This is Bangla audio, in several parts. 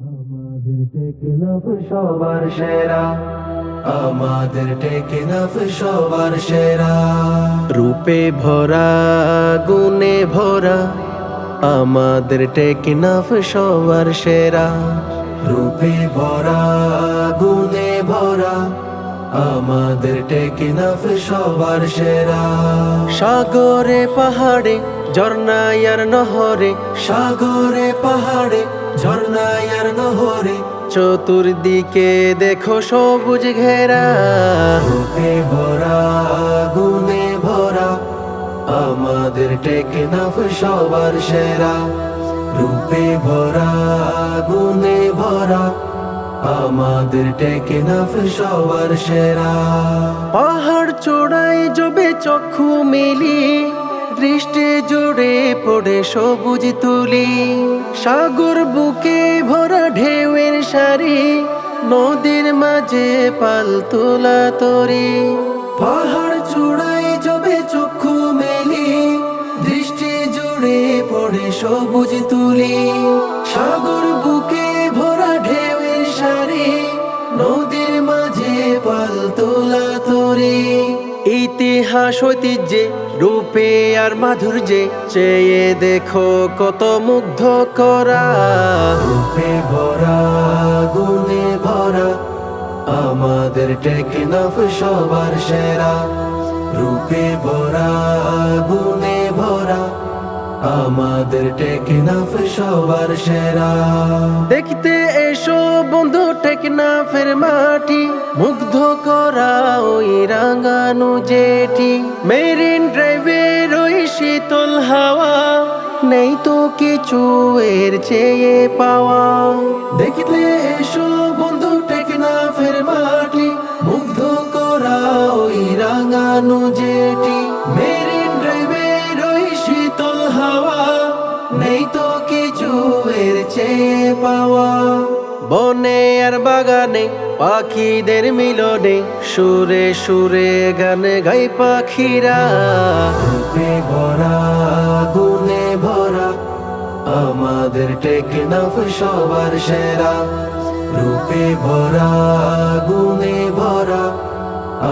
আমাদের টেকনাফ সবার সেরা। আমাদের টেকনাফ সবার সেরা। রূপে ভরা, গুণে ভরা, আমাদের টেকনাফ সবার সেরা। রূপে ভরা, গুণে ভরা, আমাদের সবার সেরা। সাগরে পাহাড়ে ঝর্ণায় আর নহরে সাগরে পাহাড়ে ঝর্ণায় আর নহরে চতুর্দিকে দেখো সবুজ ঘেরা। রূপে ভরা গুণে ভরা আমাদের টেকনাফ সবার সেরা। রূপে ভরা গুণে ভরা আমাদের টেকনাফ সবার সেরা। পাহাড় চূড়ায় জবে চক্ষু মেলি। দৃষ্টি জুড়ে পড়ে সবুজ তুলি। সাগর বুকে ভরা ঢেউয়ের সারি, নদীর মাঝে পাল তোলা তরি। পাহাড় চূড়ায় জবে চক্ষু মেলি, দৃষ্টি জুড়ে পড়ে সবুজ তুলি। সাগর ইতিহাস ঐতিহ্যে রূপে আর মাধুর্যে চেয়ে দেখো কত মুগ্ধ করা। রূপে ভরা গুণে ভরা আমাদের টেকনাফ সবার সেরা। রূপে ভরা গুণে ভরা আমাদের টেকনাফ সবার সেরা। দেখতে এসো বন্ধু টেকনাফের মাটি মুগ্ধ করা। রাঙানো জেটি মেরিন ড্রাইভের ওই শীতল হাওয়া নেই তো কিছু এর চেয়ে পাওয়া। দেখতে এসো বন্ধু টেকনাফের মাটি মুগ্ধ করা ওই রাঙানো জেটি মেরিন ড্রাইভের ওই শীতল হাওয়া নেই তো কিছু এর চেয়ে পাওয়া। বনে আর বাগানে পাখিদের মিলনে সুরে সুরে গানে গাই পাখিরা। রূপে ভরা গুনে ভরা আমাদের টেকনাফ সবার সেরা। রূপে ভরা গুনে ভরা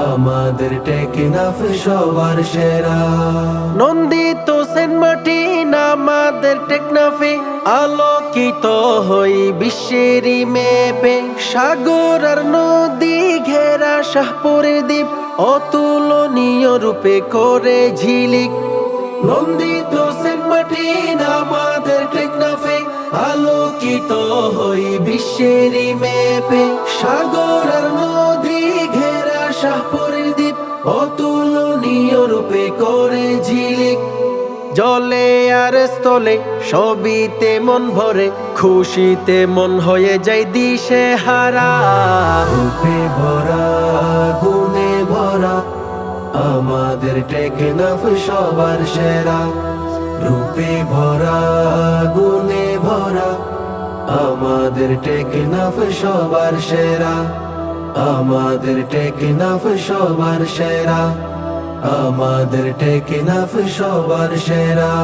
আমাদের টেকনাফ সবার সেরা। নন্দিত সেন মাটি আমাদের টেকনাফে আলোকিত হই বিশ্বেরই মেপে সাগর আর নদী ঘেরা শাহপুরের দ্বীপ। অতুলনীয় রূপে করে ঝিলিক। নন্দিত সেন আমাদের টেকনাফে। আলোকিত হই বিশ্বেরই মেপে সাগর আর নদী ঘেরা শাহপুরের দ্বীপ। অতুলনীয় রূপে করে ঝিলিক। জলে আর স্থলে সবিতে মন ভরে, খুশিতে মন হয়ে যাই দিশে হারা। রূপে ভরা, গুণে ভরা, আমাদের টেকে টেকনাফ সবার সেরা। রূপে ভরা, গুণে ভরা, আমাদের টেকে টেকনাফ সবার সেরা। আমাদের টেকে টেকনাফ সবার সেরা। আমাদের টেকনাফ সবার সেরা।